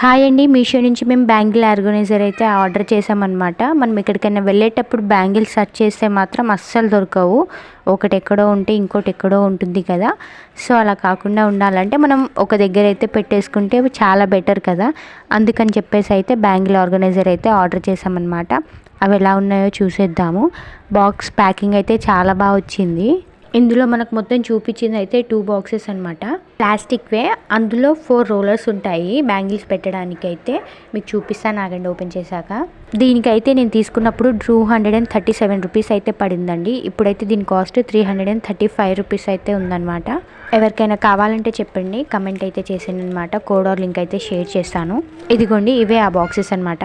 Hi అండి మీషో నుంచి మేము బ్యాంగిల్ ఆర్గనైజర్ అయితే ఆర్డర్ చేసామన్నమాట మనం ఎక్కడికైనా వెళ్ళేటప్పుడు బ్యాంగిల్ సెర్చ్ చేస్తే మాత్రం అస్సలు దొరకవు. ఒకటి ఎక్కడో ఉంటే ఇంకోటి ఎక్కడో ఉంటుంది కదా. సో అలా కాకుండా ఉండాలంటే మనం ఒక దగ్గర అయితే పెట్టేసుకుంటే చాలా బెటర్ కదా. అందుకని చెప్పేసి అయితే బ్యాంగిల్ ఆర్గనైజర్ అయితే ఆర్డర్ చేసామన్నమాట అవి ఎలా ఉన్నాయో చూసేద్దాము. బాక్స్ ప్యాకింగ్ అయితే చాలా బాగా వచ్చింది. ఇందులో మనకు మొత్తం చూపించింది అయితే టూ బాక్సెస్ అనమాట ప్లాస్టిక్వే అందులో ఫోర్ రోలర్స్ ఉంటాయి బ్యాంగిల్స్ పెట్టడానికి అయితే మీకు చూపిస్తాను ఆగండి ఓపెన్ చేశాక. దీనికైతే నేను తీసుకున్నప్పుడు two hundred and thirty seven rupees అయితే పడిందండి. ఇప్పుడైతే దీని cost three hundred and thirty five rupees అయితే ఉందన్నమాట. ఎవరికైనా కావాలంటే చెప్పండి. కమెంట్ అయితే చేసాను అనమాట కోడ్ ఆర్ లింక్ అయితే షేర్ చేస్తాను. ఇదిగోండి ఇవే ఆ బాక్సెస్ అనమాట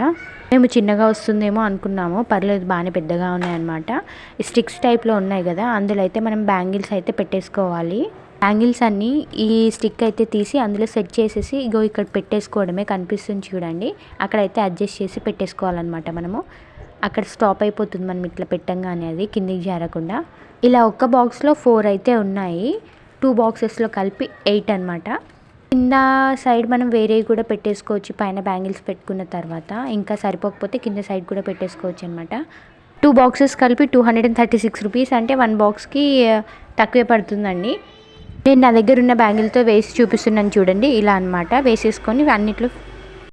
మేము చిన్నగా వస్తుందేమో అనుకున్నాము. పర్లేదు బాగానే పెద్దగా ఉన్నాయన్నమాట స్టిక్స్ టైప్లో ఉన్నాయి కదా అందులో అయితే మనం బ్యాంగిల్స్ అయితే పెట్టేసుకోవాలి. యాంగిల్స్ అన్నీ ఈ స్టిక్ అయితే తీసి అందులో సెట్ చేసేసి ఇగో ఇక్కడ పెట్టేసుకోవడమే కనిపిస్తుంది చూడండి. అక్కడైతే అడ్జస్ట్ చేసి పెట్టేసుకోవాలన్నమాట మనము. అక్కడ స్టాప్ అయిపోతుంది మనం ఇట్లా పెట్టంగానే అది కిందికి జారకుండా. ఇలా ఒక్క బాక్స్లో ఫోర్ అయితే ఉన్నాయి. టూ బాక్సెస్లో కలిపి ఎయిట్ అనమాట కింద సైడ్ మనం వేరే కూడా పెట్టేసుకోవచ్చు. పైన బ్యాంగిల్స్ పెట్టుకున్న తర్వాత ఇంకా సరిపోకపోతే కింద సైడ్ కూడా పెట్టేసుకోవచ్చు అనమాట టూ బాక్సెస్ కలిపి two hundred and thirty six rupees అంటే వన్ బాక్స్కి తక్కువే పడుతుందండి. నేను నా దగ్గర ఉన్న బ్యాంగిల్తో వేసి చూపిస్తున్నాను చూడండి ఇలా అనమాట వేసేసుకొని అన్నిట్లో